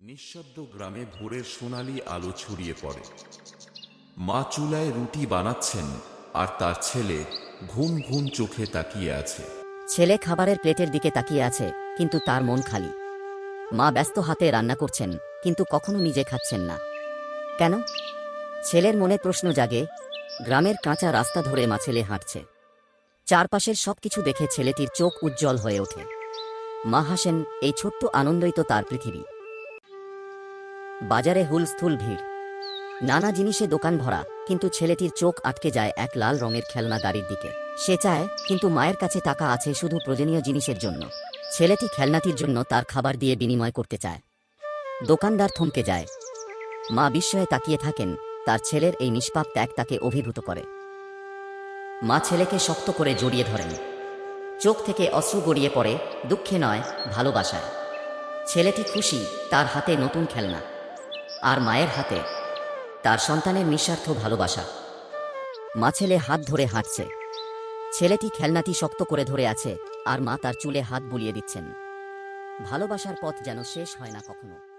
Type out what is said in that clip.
নিঃশব্দ গ্রামে ভোরের সোনালি আলো ছড়িয়ে পড়ে। মা চুলায় রুটি বানাচ্ছেন আর তার ছেলে ঘুম ঘুম চোখে তাকিয়ে আছে। ছেলে খাবারের প্লেটের দিকে তাকিয়ে আছে, কিন্তু তার মন খালি। মা ব্যস্ত হাতে রান্না করছেন, কিন্তু কখনো নিজে খাচ্ছেন না। কেন? ছেলের মনে প্রশ্ন জাগে, গ্রামের কাঁচা রাস্তা ধরে মা ছেলে হাঁটছে। চারপাশের সবকিছু দেখে ছেলেটির চোখ উজ্জ্বল হয়ে ওঠে। মা হাসেন, এই ছোট্ট আনন্দই তো তার পৃথিবী। বাজারে হুলস্থুল ভিড়। নানা জিনিসে দোকান ভরা, কিন্তু ছেলেটির চোখ আটকে যায় এক লাল রঙের খেলনা গাড়ির দিকে। সে চায়, কিন্তু মায়ের কাছে টাকা আছে শুধু প্রয়োজনীয় জিনিসের জন্য। ছেলেটি খেলনাটির জন্য তার খাবার দিয়ে বিনিময় করতে চায়। দোকানদার থমকে যায়। মা বিস্ময়ে তাকিয়ে থাকেন, তার ছেলের এই নিষ্পাপ ত্যাগ তাকে অভিভূত করে। মা ছেলেকে শক্ত করে জড়িয়ে ধরেন। চোখ থেকে অশ্রু গড়িয়ে পড়ে, দুঃখে নয়, ভালোবাসায়। ছেলেটি খুশি, তার হাতে নতুন খেলনা। আর মায়ের হাতে, তার সন্তানের নিঃস্বার্থ ভালোবাসা। মা ছেলে হাত ধরে হাঁটছে। ছেলেটি খেলনাটি শক্ত করে ধরে আছে, আর মা তার চুলে হাত বুলিয়ে দিচ্ছেন। ভালোবাসার পথ যেন শেষ হয় না কখনো।